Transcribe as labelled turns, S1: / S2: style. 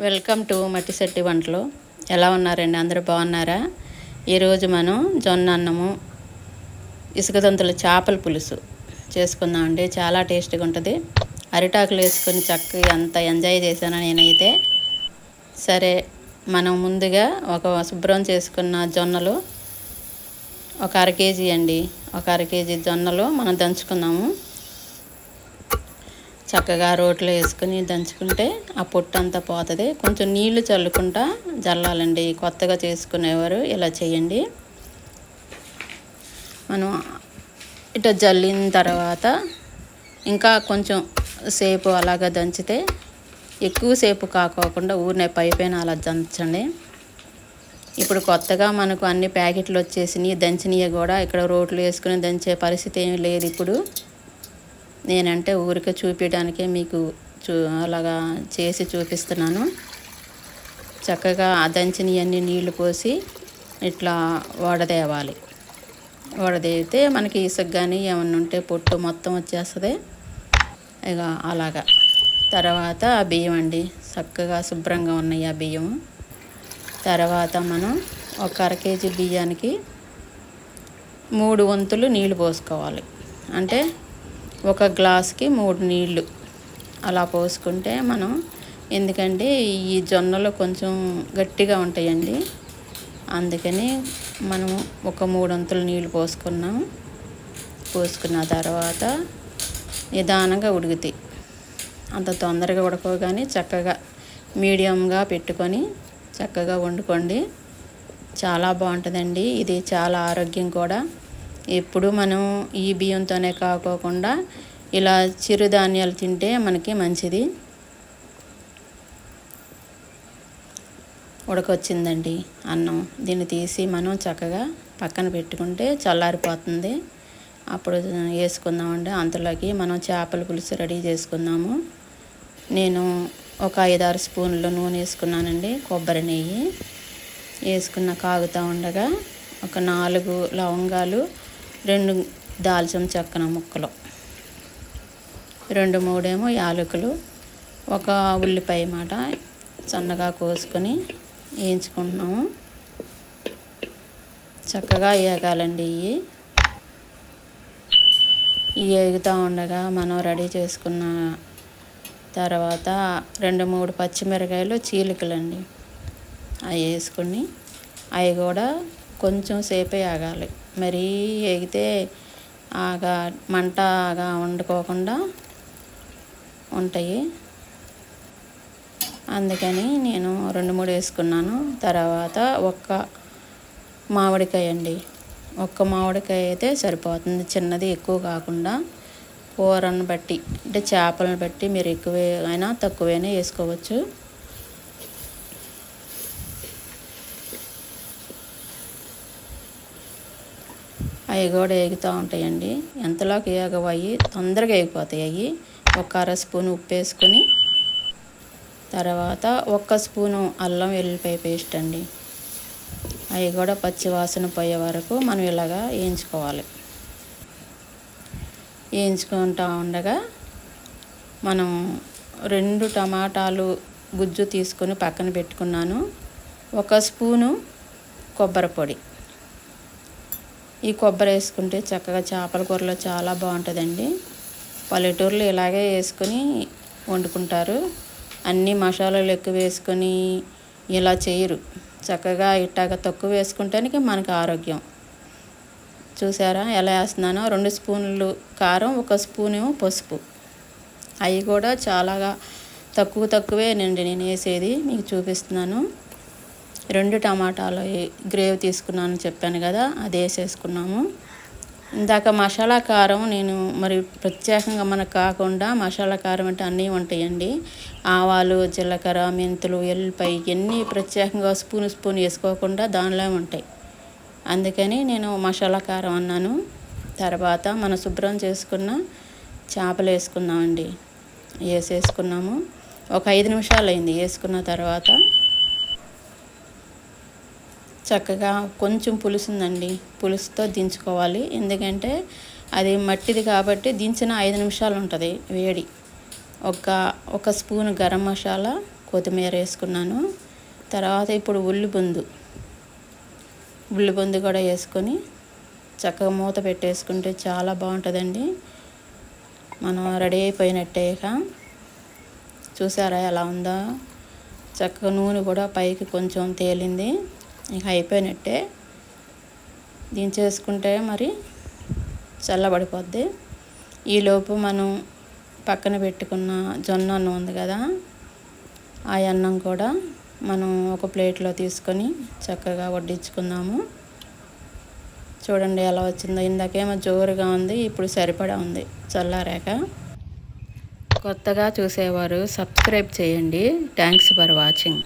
S1: Welcome to మట్టిశెట్టి వంటలు. ఎలా ఉన్నారండి? అందరూ బాగున్నారా? ఈరోజు మనం జొన్న అన్నము ఇసుకదంతుల చేపల పులుసు చేసుకుందామండి చాలా టేస్టీగా ఉంటుంది. అరిటాకులు వేసుకొని చక్కగా అంత ఎంజాయ్ చేశాను నేనైతే. సరే మనం ముందుగా ఒక శుభ్రం చేసుకున్న జొన్నలు ఒక అర కేజీ అండి. ఒక అర కేజీ జొన్నలు మనం దంచుకున్నాము చక్కగా రోట్లో వేసుకుని దంచుకుంటే ఆ పొట్టు అంతా పోతుంది. కొంచెం నీళ్ళు చల్లుకుంటా జల్లాలండి. కొత్తగా చేసుకునేవారు ఇలా చేయండి. మనం ఇట జల్లిన తర్వాత ఇంకా కొంచెం సేపు అలాగా దంచితే ఎక్కువసేపు కాకోకుండా ఊరినే పైపైన అలా దంచండి. ఇప్పుడు కొత్తగా మనకు అన్ని ప్యాకెట్లు వచ్చేసినాయి. దంచినవి కూడా. ఇక్కడ రోట్లు వేసుకుని దంచే పరిస్థితి ఏమి లేదు ఇప్పుడు. నేనంటే ఊరికే చూపించడానికే మీకు చూ అలాగా చేసి చూపిస్తున్నాను. చక్కగా ఆ దంచినవన్నీ నీళ్ళు పోసి ఇట్లా వడదేవాలి. వడదేవితే మనకి ఇసుక కానీ ఏమన్నా ఉంటే పొట్టు మొత్తం వచ్చేస్తుంది. ఇక అలాగా. తర్వాత ఆ బియ్యం అండి. చక్కగా శుభ్రంగా ఉన్నాయి ఆ బియ్యం. తర్వాత మనం ఒక అర కేజీ బియ్యానికి మూడు వంతులు నీళ్ళు పోసుకోవాలి. అంటే ఒక గ్లాస్కి మూడు నీళ్ళు అలా పోసుకుంటే మనం ఎందుకంటే ఈ జొన్నలు కొంచెం గట్టిగా ఉంటాయండి. అందుకని మనం ఒక మూడొంతులు నీళ్ళు పోసుకున్నాం. పోసుకున్న తర్వాత నిదానంగా ఉడుకుతాయి. అంత తొందరగా ఉడకవు కానీ చక్కగా మీడియంగా పెట్టుకొని చక్కగా వండుకోండి. చాలా బాగుంటుందండి. ఇది చాలా ఆరోగ్యం కూడా. ఎప్పుడు మనం ఈ బియ్యంతోనే కాకోకుండా ఇలా చిరుధాన్యాలు తింటే మనకి మంచిది. ఉడకొచ్చిందండి అన్నం. దీన్ని తీసి మనం చక్కగా పక్కన పెట్టుకుంటే చల్లారిపోతుంది. అప్పుడు వేసుకుందామండి. అంతలోకి మనం చేపల పులుసు రెడీ చేసుకుందాము. నేను ఒక ఐదారు స్పూన్లు నూనె వేసుకున్నానండి కొబ్బరి నెయ్యి వేసుకున్న కాగుతూ ఉండగా ఒక నాలుగు లవంగాలు రెండు దాల్చిన చెక్కన ముక్కలు. రెండు మూడేమో యాలకులు. ఒక ఉల్లిపాయ మాట సన్నగా కోసుకొని వేయించుకుంటున్నాము. చక్కగా వేగాలండి ఇవి. ఇవి వేగుతూ ఉండగా మనం రెడీ చేసుకున్న తర్వాత రెండు మూడు పచ్చిమిరకాయలు చీలికలండి. అవి వేసుకుని అవి కూడా కొంచెం సేపే ఆగాలి మరీ ఎగితే ఆగా మంటగా వండుకోకుండా ఉంటాయి. అందుకని నేను రెండు మూడు వేసుకున్నాను. తర్వాత ఒక్క మామిడికాయ అండి. ఒక్క మామిడికాయ అయితే సరిపోతుంది. చిన్నది ఎక్కువ కాకుండా కూరను బట్టి అంటే చేపలను బట్టి మీరు ఎక్కువ అయినా తక్కువైనా వేసుకోవచ్చు. అవి కూడా ఎగుతూ ఉంటాయండి. ఎంతలోకి వేగవయ్యి తొందరగా ఎగిపోతాయి అవి ఒక అర స్పూన్ ఉప్పు వేసుకొని తర్వాత ఒక్క స్పూను అల్లం వెల్లిపాయ పేస్ట్ అండి. అవి కూడా పచ్చి వాసన పోయే వరకు మనం ఇలాగా వేయించుకోవాలి. వేయించుకుంటూ ఉండగా మనం రెండు టమాటాలు గుజ్జు తీసుకొని పక్కన పెట్టుకున్నాను. ఒక స్పూను కొబ్బరి పొడి. ఈ కొబ్బరి వేసుకుంటే చక్కగా చేపల కూరలో చాలా బాగుంటుందండి. పల్లెటూరులో ఇలాగే వేసుకొని వండుకుంటారు. అన్ని మసాలాలు ఎక్కువ వేసుకొని ఇలా చేయరు. చక్కగా ఇట్టాగా తక్కువ వేసుకుంటానికి మనకు ఆరోగ్యం. చూసారా ఎలా వేస్తున్నానో? రెండు స్పూన్లు కారం ఒక స్పూను పసుపు. అవి కూడా చాలాగా తక్కువ తక్కువే నండి నేను వేసేది. మీకు చూపిస్తున్నాను. రెండు టమాటాలు గ్రేవ్ తీసుకున్నాను చెప్పాను కదా అది వేసేసుకున్నాము. ఇందాక మసాలా కారం నేను మరి ప్రత్యేకంగా మనకు కాకుండా మసాలా కారం అంటే అన్నీ ఉంటాయండి. ఆవాలు జీలకర్ర మెంతులు ఎల్లిపాయ ఇవన్నీ ప్రత్యేకంగా స్పూన్ స్పూన్ వేసుకోకుండా దానిలో ఉంటాయి. అందుకని నేను మసాలా కారం అన్నాను. తర్వాత మనం శుభ్రం చేసుకున్న చేపలు వేసుకున్నామండి వేసేసుకున్నాము. ఒక ఐదు నిమిషాలు అయింది వేసుకున్న తర్వాత చక్కగా కొంచెం పులుసు ఉందండి పులుసుతో దించుకోవాలి. ఎందుకంటే అది మట్టిది కాబట్టి దించిన ఐదు నిమిషాలు ఉంటుంది వేడి. ఒక ఒక స్పూన్ గరం మసాలా కొత్తిమీర వేసుకున్నాను. తర్వాత ఇప్పుడు ఉల్లి బొందు ఉల్లి బొందు కూడా వేసుకొని చక్కగా మూత పెట్టేసుకుంటే చాలా బాగుంటుందండి. మనం రెడీ అయిపోయినట్టేక చూసారా ఎలా ఉందో? చక్కగా నూనె కూడా పైకి కొంచెం తేలింది. ఇక అయిపోయినట్టే. చేసుకుంటే మరి చల్లబడిపోద్ది. ఈలోపు మనం పక్కన పెట్టుకున్న జొన్న అన్నం ఉంది కదా ఆ అన్నం కూడా మనం ఒక ప్లేట్లో తీసుకొని చక్కగా వడ్డించుకుందాము. చూడండి ఎలా వచ్చిందో. ఇందాకేమో జోరుగా ఉంది ఇప్పుడు సరిపడా ఉంది చల్లారాక. కొత్తగా చూసేవారు సబ్స్క్రైబ్ చేయండి. Thanks for watching.